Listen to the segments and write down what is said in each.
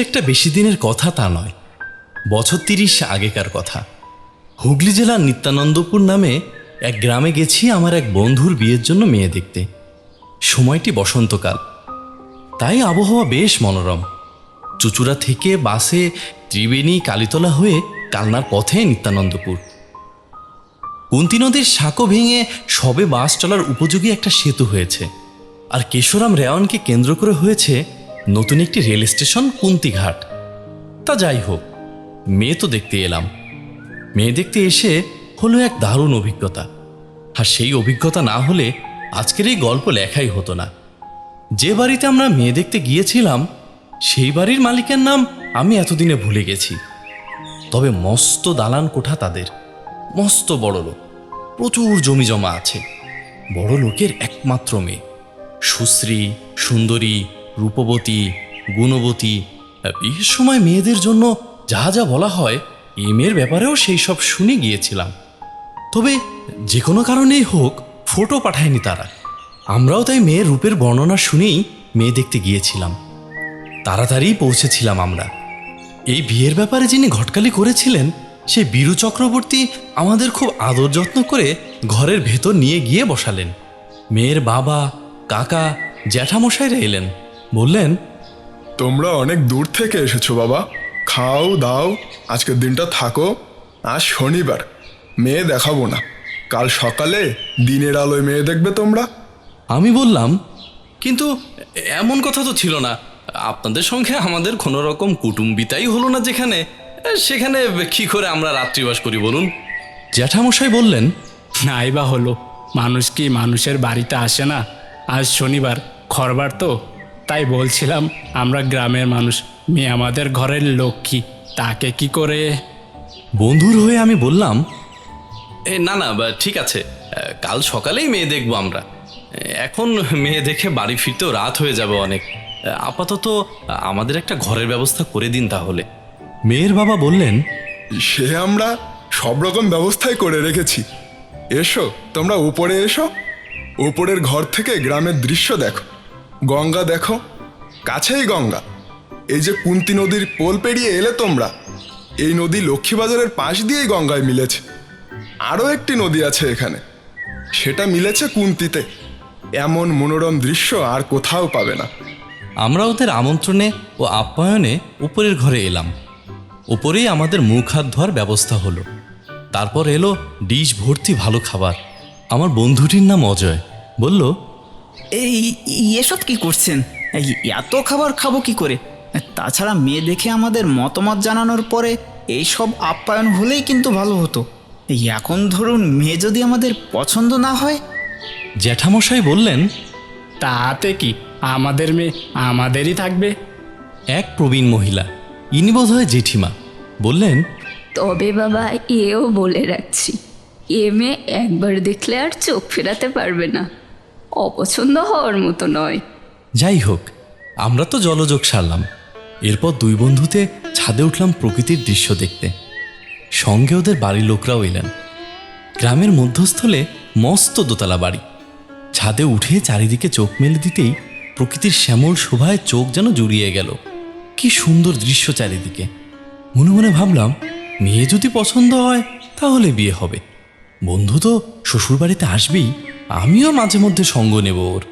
একটা বেশি দিনের কথা তা নয়। বছর তিরিশ আগেকার কথা। হুগলি জেলার নিত্যানন্দপুর নামে এক গ্রামে গেছি আমার এক বন্ধুর বিয়ের জন্য মেয়ে দেখতে। সময়টি বসন্তকাল। তাই আবহাওয়া বেশ মনোরম। চুচুড়া থেকে বাসে ত্রিবেণী, কালীতলা হয়ে কালনার পথে নিত্যানন্দপুর। কুন্তি নদীর সাঁকো ভেঙে সবে বাস চলার উপযোগী একটা সেতু হয়েছে। আর কেশরাম রেওয়ানকে কেন্দ্র করে হয়েছে নতুন একটি রেল স্টেশন কুন্তিঘাট। তা যাই হোক, মেয়ে তো দেখতে এলাম। মেয়ে দেখতে এসে হলো এক দারুণ অভিজ্ঞতা। আর সেই অভিজ্ঞতা না হলে আজকের এই গল্প লেখাই হতো না। যে বাড়িতে আমরা মেয়ে দেখতে গিয়েছিলাম, সেই বাড়ির মালিকের নাম আমি এতদিনে ভুলে গেছি। তবে মস্ত দালান কোঠা তাদের। মস্ত বড় লোক। প্রচুর জমি জমা আছে। বড় লোকের একমাত্র মেয়ে। সুশ্রী, সুন্দরী রূপবতী, গুণবতী বিয়ের সময় মেয়েদের জন্য যা যা বলা হয়, এই মেয়ের ব্যাপারেও সেই সব শুনে গিয়েছিলাম। তবে যে কোনো কারণেই হোক ফটো পাঠায়নি তারা। আমরাও তাই মেয়ের রূপের বর্ণনা শুনেই মেয়ে দেখতে গিয়েছিলাম। তাড়াতাড়ি পৌঁছেছিলাম আমরা। এই বিয়ের ব্যাপারে যিনি ঘটকালি করেছিলেন সে বীরু চক্রবর্তী আমাদের খুব আদর যত্ন করে ঘরের ভেতর নিয়ে গিয়ে বসালেন। মেয়ের বাবা, কাকা, জ্যাঠামশাইরা এলেন। বললেন তোমরা অনেক দূর থেকে এসেছ বাবা। খাও দাও আজকের দিনটা থাকো। আজ শনিবার মেয়ে দেখাবো না। কাল সকালে দিনের আলোয় মেয়ে দেখবে তোমরা। আমি বললাম কিন্তু এমন কথা তো ছিল না। আপনাদের সঙ্গে আমাদের কোনো রকম কুটুম্বিতাই হলো না যেখানে। সেখানে কি করে আমরা রাত্রিবাস করি বলুন? জ্যাঠামশাই বললেন নাই বা হলো। মানুষ কি মানুষের বাড়িতে আসে না? আজ শনিবার খরবার তো। তাই বলছিলাম আমরা গ্রামের মানুষ মেয়ে আমাদের ঘরের লক্ষ্মী তাকে কি করে? বন্ধুর হয়ে আমি বললাম এ না না বা ঠিক আছে কাল সকালেই মেয়ে দেখব আমরা। এখন মেয়ে দেখে বাড়ি ফিরতেও রাত হয়ে যাবে অনেক। আপাতত আমাদের একটা ঘরের ব্যবস্থা করে দিন তাহলে। মেয়ের বাবা বললেন সে আমরা সব রকম ব্যবস্থাই করে রেখেছি। এসো তোমরা উপরে এসো। উপরের ঘর থেকে গ্রামের দৃশ্য দেখো। গঙ্গা দেখো, কাছেই গঙ্গা। এই যে কুন্তি নদীর পোল পেরিয়ে এলে তোমরা, এই নদী লক্ষ্মীবাজারের পাশ দিয়েই গঙ্গায় মিলেছে। আরও একটি নদী আছে এখানে, সেটা মিলেছে কুন্তিতে। এমন মনোরম দৃশ্য আর কোথাও পাবে না। আমরা ওদের আমন্ত্রণে ও আপ্যায়নে উপরের ঘরে এলাম। উপরেই আমাদের মুখ হাত ধোয়ার ব্যবস্থা হলো। তারপর এলো ডিশ ভর্তি ভালো খাবার। আমার বন্ধুটির নাম অজয়। বলল এই এসব কি করছেন? এই এত খাবার খাব কি করে? তাছাড়া মেয়ে দেখে আমাদের মতামত জানানোর পরে এই সব আপ্যায়ন হলেই কিন্তু ভালো হতো। এই এখন ধরুন মেয়ে যদি আমাদের পছন্দ না হয়। জ্যাঠামশাই বললেন তাতে কি? আমাদের মেয়ে আমাদেরই থাকবে। এক প্রবীণ মহিলা ইনি বোধ হয় জেঠিমা বললেন তবে বাবা এও বলে রাখছি এ মেয়ে একবার দেখলে আর চোখ ফেরাতে পারবে না। অপছন্দ হওয়ার মতো নয়। যাই হোক, আমরা তো জলযোগ সারলাম। এরপর দুই বন্ধুতে ছাদে উঠলাম প্রকৃতির দৃশ্য দেখতে। সঙ্গে ওদের বাড়ির লোকরাও এলেন। গ্রামের মধ্যস্থলে মস্ত দোতলা বাড়ি। ছাদে উঠে চারিদিকে চোখ মেলে দিতেই প্রকৃতির শ্যামল শোভায় চোখ যেন জুড়িয়ে গেল। কি সুন্দর দৃশ্য চারিদিকে। মনে মনে ভাবলাম, মেয়ে যদি পছন্দ হয়, তাহলে বিয়ে হবে। বন্ধু তো শ্বশুরবাড়িতে আসবেই। আমিও মাঝে মধ্যে সঙ্গ নেব ওর।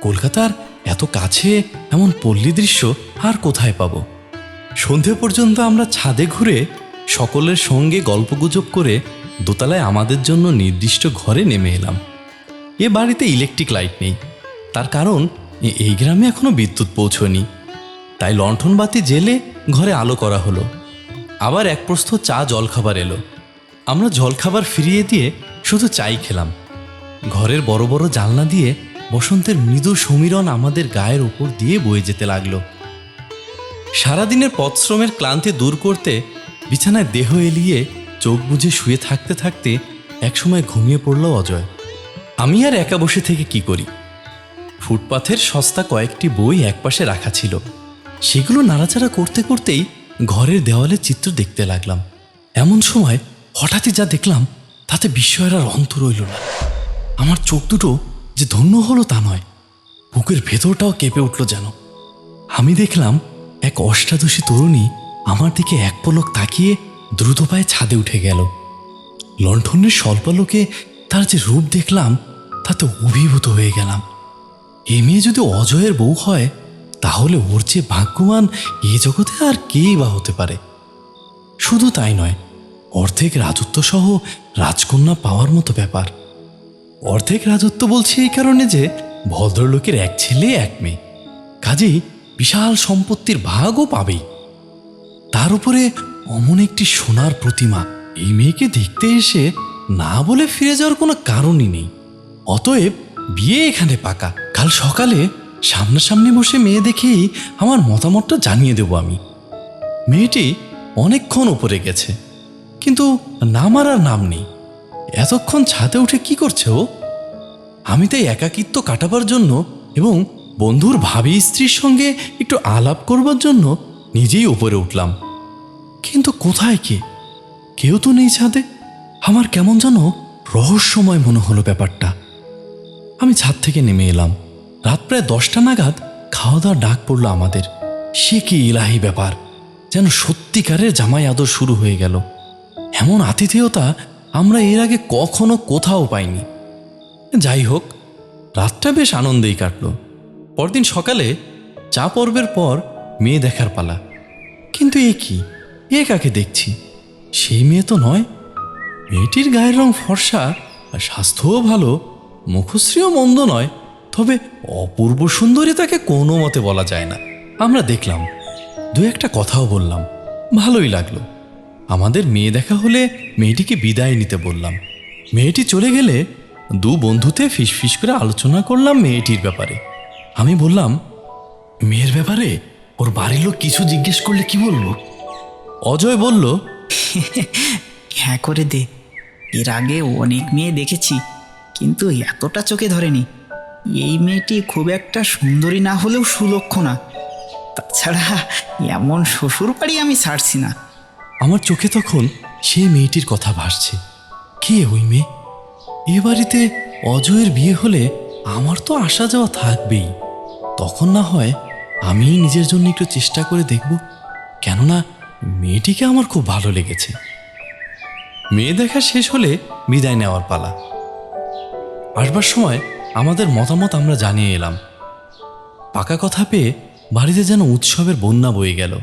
কলকাতার এত কাছে এমন পল্লী দৃশ্য আর কোথায় পাব? সন্ধে পর্যন্ত আমরা ছাদে ঘুরে সকলের সঙ্গে গল্পগুজব করে দোতলায় আমাদের জন্য নির্দিষ্ট ঘরে নেমে এলাম। এ বাড়িতে ইলেকট্রিক লাইট নেই। তার কারণ এই গ্রামে এখনও বিদ্যুৎ পৌঁছয়নি। তাই লণ্ঠন বাতি জেলে ঘরে আলো করা হলো। আবার এক প্রস্থ চা জলখাবার এলো। আমরা জলখাবার ফিরিয়ে দিয়ে শুধু চাই খেলাম। ঘরের বড় বড় জানলা দিয়ে বসন্তের মৃদু সমীরণ আমাদের গায়ের উপর দিয়ে বয়ে যেতে লাগল। সারাদিনের পথশ্রমের ক্লান্তি দূর করতে বিছানায় দেহ এলিয়ে চোখ বুজে শুয়ে থাকতে থাকতে একসময় ঘুমিয়ে পড়ল অজয়। আমি আর একা বসে থেকে কি করি? ফুটপাথের সস্তা কয়েকটি বই একপাশে রাখা ছিল। সেগুলো নাড়াচাড়া করতে করতেই ঘরের দেওয়ালে চিত্র দেখতে লাগলাম। এমন সময় হঠাৎই যা দেখলাম, তাতে বিস্ময়ের আর অন্ত রইল না। আমার চোখ দুটো যে ধন্য হলো তা নয়। বুকের ভেতরটাও কেঁপে উঠল যেন। আমি দেখলাম এক অষ্টাদশী তরুণী আমার দিকে এক পলক তাকিয়ে দ্রুত পায়ে ছাদে উঠে গেল। লণ্ঠনের স্বল্পালোকে তার যে রূপ দেখলাম, তাতে অভিভূত হয়ে গেলাম। এ মেয়ে যদি অজয়ের বউ হয়, তাহলে ওর চেয়ে ভাগ্যবান এ জগতে আর কেই বা হতে পারে? শুধু তাই নয়, অর্ধেক রাজত্ব সহ রাজকন্যা পাওয়ার মতো ব্যাপার। অর্ধেক রাজত্ব বলছি এই কারণে যে ভদ্রলোকের এক ছেলে, এক মেয়ে। কাজেই বিশাল সম্পত্তির ভাগও পাবেই। তার উপরে অমন একটি সোনার প্রতিমা এই মেয়েকে দেখতে এসে না বলে ফিরে যাওয়ার কোনো কারণই নেই। অতএব বিয়ে এখানে পাকা। কাল সকালে সামনাসামনি বসে মেয়ে দেখেই আমার মতামতটা জানিয়ে দেব আমি। মেয়েটি অনেকক্ষণ উপরে গেছে, কিন্তু নামার আর নাম নেই। এতক্ষণ ছাদে উঠে কি করছে ও? আমি তাই একাকিত্ব কাটাবার জন্য এবং বন্ধুর ভাবি স্ত্রীর সঙ্গে একটু আলাপ করবার জন্য নিজেই উপরে উঠলাম। কিন্তু কোথায় কে? কেউ তো নেই ছাদে। আমার কেমন যেন রহস্যময় মনে হলো ব্যাপারটা। আমি ছাদ থেকে নেমে এলাম। রাত প্রায় দশটা নাগাদ খাওয়া দাওয়া ডাক পড়ল আমাদের। সে কি ইলাহি ব্যাপার? যেন সত্যিকারের জামাই আদর শুরু হয়ে গেল। এমন আতিথেয়তা আমরা এর আগে কখনো কোথাও পাইনি। যাই হোক, রাতটা বেশ আনন্দেই কাটল। পরদিন সকালে চা পর্বের পর মেয়ে দেখার পালা। কিন্তু এ কি? এ কাকে দেখছি? সেই মেয়ে তো নয়। মেয়েটির গায়ের রং ফর্সা আর স্বাস্থ্যও ভালো, মুখশ্রীও মন্দ নয়, তবে অপূর্ব সুন্দরী তাকে কোনো মতে বলা যায় না। আমরা দেখলাম, দু একটা কথাও বললাম, ভালোই লাগল। আমাদের মেয়ে দেখা হলে মেয়েটিকে বিদায় নিতে বললাম। মেয়েটি চলে গেলে দু বন্ধুতে ফিস ফিস করে আলোচনা করলাম মেয়েটির ব্যাপারে। আমি বললাম, মেয়ের ব্যাপারে ওর বাড়ির লোক কিছু জিজ্ঞেস করলে কি বলব? অজয় বলল হ্যাঁ করে দে। এর আগে অনেক মেয়ে দেখেছি, কিন্তু এতটা চোখে ধরেনি। এই মেয়েটি খুব একটা সুন্দরী না হলেও সুলক্ষণা। তাছাড়া এমন শ্বশুর বাড়ি আমি ছাড়ছি না। আমার চোখে তখন সেই মেয়েটির কথা ভাসছে। কে ওই মেয়ে? এ বাড়িতে অজয়ের বিয়ে হলে আমার তো আসা যাওয়া থাকবেই। তখন না হয় আমি নিজের জন্য একটু চেষ্টা করে দেখব, কেননা মেয়েটিকে আমার খুব ভালো লেগেছে। মেয়ে দেখা শেষ হলে বিদায় নেওয়ার পালা। আসবার সময় আমাদের মতামত আমরা জানিয়ে এলাম। পাকা কথা পেয়ে বাড়িতে যেন উৎসবের বন্যা বয়ে গেল।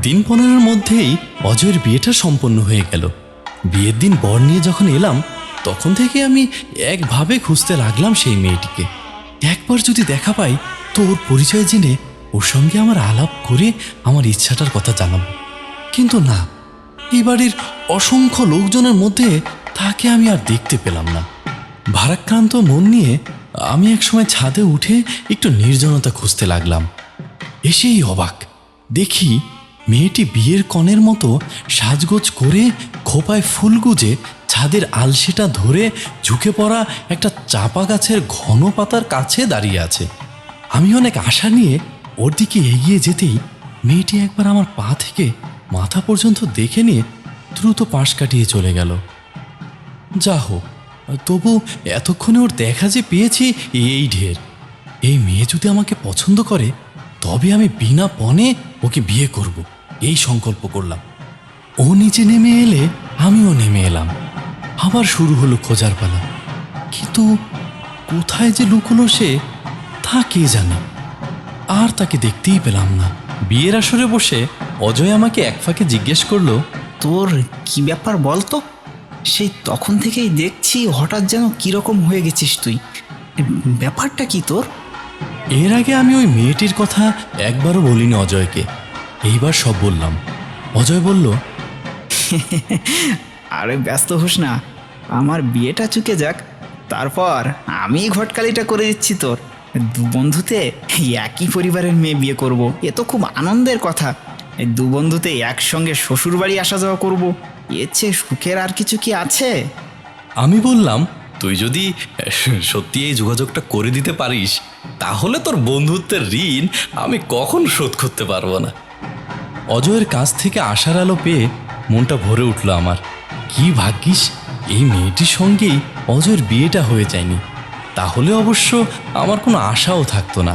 দিন পনেরোর মধ্যেই অজয়ের বিয়েটা সম্পন্ন হয়ে গেল। বিয়ের দিন বর নিয়ে যখন এলাম, তখন থেকে আমি একভাবে খুঁজতে লাগলাম সেই মেয়েটিকে। একবার যদি দেখা পাই, তো ওর পরিচয় জেনে ওর সঙ্গে আমার আলাপ করে আমার ইচ্ছাটার কথা জানাব। কিন্তু না এই বাড়ির অসংখ্য লোকজনের মধ্যে তাকে আমি আর দেখতে পেলাম না। ভারাক্রান্ত মন নিয়ে আমি একসময় ছাদে উঠে একটু নির্জনতা খুঁজতে লাগলাম। এসেই অবাক, দেখি মেয়েটি বিয়ের কনের মতো সাজগোজ করে খোপায় ফুল গুজে ছাদের আলসেটা ধরে ঝুঁকে পড়া একটা চাপা গাছের ঘন পাতার কাছে দাঁড়িয়ে আছে। আমি অনেক আশা নিয়ে ওর দিকে এগিয়ে যেতেই মেয়েটি একবার আমার পা থেকে মাথা পর্যন্ত দেখে নিয়ে দ্রুত পাশ কাটিয়ে চলে গেল। যা হোক, তবু এতক্ষণে ওর দেখা যে পেয়েছি, এই ঢের। এই মেয়ে যদি আমাকে পছন্দ করে তবে আমি বিনা পণে ওকে বিয়ে করব। এই সংকল্প করলাম। ও নিচে নেমে এলে আমিও নেমে এলাম। আবার শুরু হলো খোঁজার পালা। কিন্তু কোথায় যে লুকোলো সে, তা কে জানে? আর তাকে দেখতেই পেলাম না। বিয়ের আসরে বসে অজয় আমাকে এক ফাঁকে জিজ্ঞেস করল, তোর কি ব্যাপার বল তো সেই তখন থেকেই দেখছি হঠাৎ যেন কীরকম হয়ে গেছিস তুই। ব্যাপারটা কি তোর? এর আগে আমি ওই মেয়েটির কথা একবারও বলিনি অজয়কে। এইবার সব বললাম। অজয় বলল আরে ব্যস্ত হোস না আমার বিয়েটা চুকে যাক তারপর আমি ঘটকালিটা করে দিচ্ছি তোর। দু বন্ধুতে একই পরিবারের মেয়ে বিয়ে করব। এ তো খুব আনন্দের কথা। দু বন্ধুতে একসঙ্গে শ্বশুর বাড়ি আসা যাওয়া করব এর চেয়ে সুখের আর কিছু কি আছে? আমি বললাম তুই যদি সত্যি এই যোগাযোগটা করে দিতে পারিস, তাহলে তোর বন্ধুত্বের ঋণ আমি কখন শোধ করতে পারব না। অজয়ের কাছ থেকে আশার আলো পেয়ে মনটা ভরে উঠল আমার। কি ভাগ্যিস, এই মেয়েটির সঙ্গেই অজয়ের বিয়েটা হয়ে যায়নি। তাহলে অবশ্য আমার কোনো আশাও থাকতো না।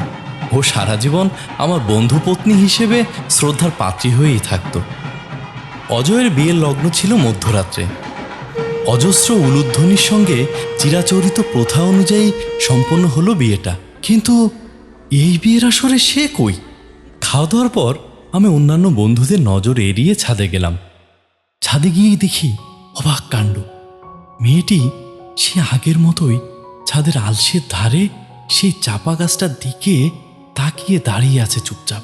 ও সারা জীবন আমার বন্ধু পত্নী হিসেবে শ্রদ্ধার পাত্রী হয়েই থাকতো। অজয়ের বিয়ের লগ্ন ছিল মধ্যরাত্রে। অজস্র উলুধ্বনির সঙ্গে চিরাচরিত প্রথা অনুযায়ী সম্পন্ন হলো বিয়েটা। কিন্তু এই বিয়ের আসরে সে কই? খাওয়া দাওয়ার পর আমি অন্যান্য বন্ধুদের নজর এড়িয়ে ছাদে গেলাম। ছাদে গিয়ে দেখি অবাক কাণ্ড। মেয়েটি সে আগের মতোই ছাদের আলসের ধারে সেই চাপা গাছটার দিকে তাকিয়ে দাঁড়িয়ে আছে চুপচাপ।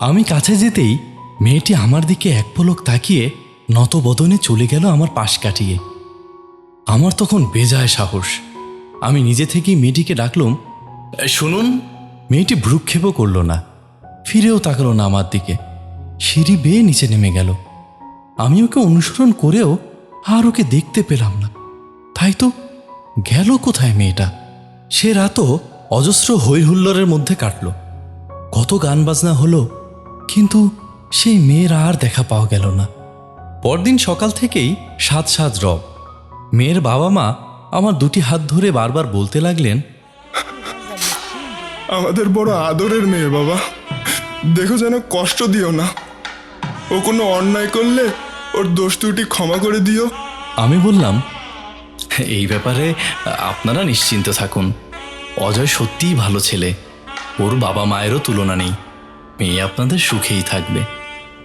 আমি কাছে যেতেই মেয়েটি আমার দিকে এক পলক তাকিয়ে নতবদনে চলে গেল আমার পাশ কাটিয়ে। আমার তখন বেজায় সাহস। আমি নিজে থেকেই মেয়েটিকে ডাকলুম শুনুন। মেয়েটি ভ্রুক্ষেপও করল না। ফিরেও তাকালো না আমার দিকে। সিঁড়ি বেয়ে নিচে নেমে গেল। আমি ওকে অনুসরণ করেও আর ওকে দেখতে পেলাম না। তাই তো গেল কোথায় মেয়েটা? সে রাতও অজস্র হৈহুল্লোরের মধ্যে কাটল। কত গান বাজনা হলো, কিন্তু সেই মেয়ের আর দেখা পাওয়া গেল না। পরদিন সকাল থেকেই সাত সাত রব। মেয়ের বাবা মা আমার দুটি হাত ধরে বারবার বলতে লাগলেন আমাদের বড় আদরের মেয়ে বাবা দেখো যেন কষ্ট দিও না। ও কোনো অন্যায় করলে ওর দোষ দুটি ক্ষমা করে দিও। আমি বললাম এই ব্যাপারে আপনারা নিশ্চিন্ত থাকুন। অজয় সত্যিই ভালো ছেলে। ওর বাবা মায়েরও তুলনা নেই। মেয়ে আপনাদের সুখেই থাকবে।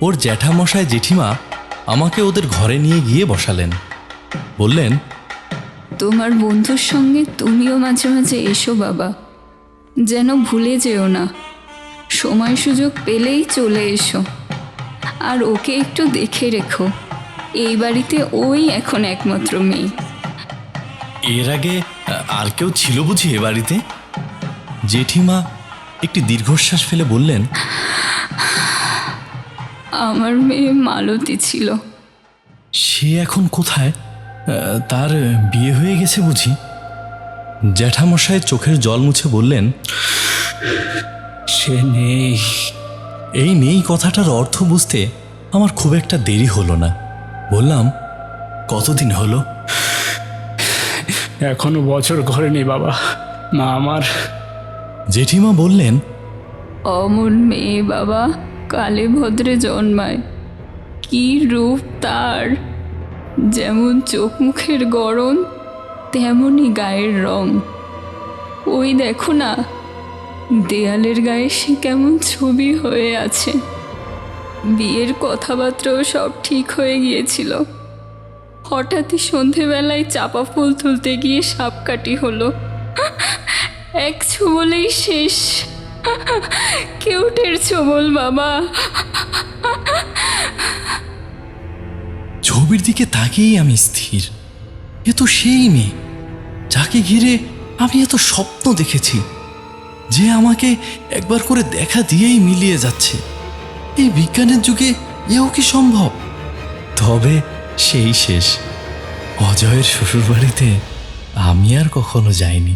ওর জ্যাঠামশায় জেঠিমা আমাকে ওদের ঘরে নিয়ে গিয়ে বসালেন। বললেন তোমার বন্ধুর সঙ্গে তুমিও মাঝে মাঝে এসো বাবা। যেন ভুলে যেও না। সময় সুযোগ পেলেই চলে এসো। আর ওকে একটু দেখে রেখো। এই বাড়িতে ওই এখন একমাত্র মেয়ে। এর আগে আর কেউ ছিল বুঝি এ বাড়িতে? জেঠিমা একটি দীর্ঘশ্বাস ফেলে বললেন আমার মেয়ে মালতী ছিল। সে এখন কোথায়? তার বিয়ে হয়ে গেছে বুঝি। জ্যাঠামশাই চোখের জল মুছে বললেন সে নেই। এই নেই কথাটার অর্থ বুঝতে আমার খুব একটা দেরি হলো না। বললাম কতদিন হলো? এখনও বছর ঘরে নেই বাবা। মা আমার। জেঠিমা বললেন অমন মেয়ে বাবা। কালে ভদ্রে জন্মায়। কি রূপ তার? যেমন চোখ মুখের গরম তেমনই গায়ের রং। ওই দেখো না, দেয়ালের গায়ে সে কেমন ছবি হয়ে আছে। বিয়ের কথাবার্তাও সব ঠিক হয়ে গিয়েছিল। হঠাৎই সন্ধেবেলায় চাপা ফুল তুলতে গিয়ে সাপকাটি হলো। এক ছোবলেই শেষ। কেউটের ছোবল বাবা ছবির দিকে তাকিয়েই আমি স্থির। এ তো সেই মেয়ে, যাকে ঘিরে আমি এত স্বপ্ন দেখেছি, যে আমাকে একবার করে দেখা দিয়েই মিলিয়ে যাচ্ছে। এই বিজ্ঞানের যুগে এও কি সম্ভব? তবে সেই শেষ। অজয়ের শ্বশুরবাড়িতে আমি আর কখনো যাইনি।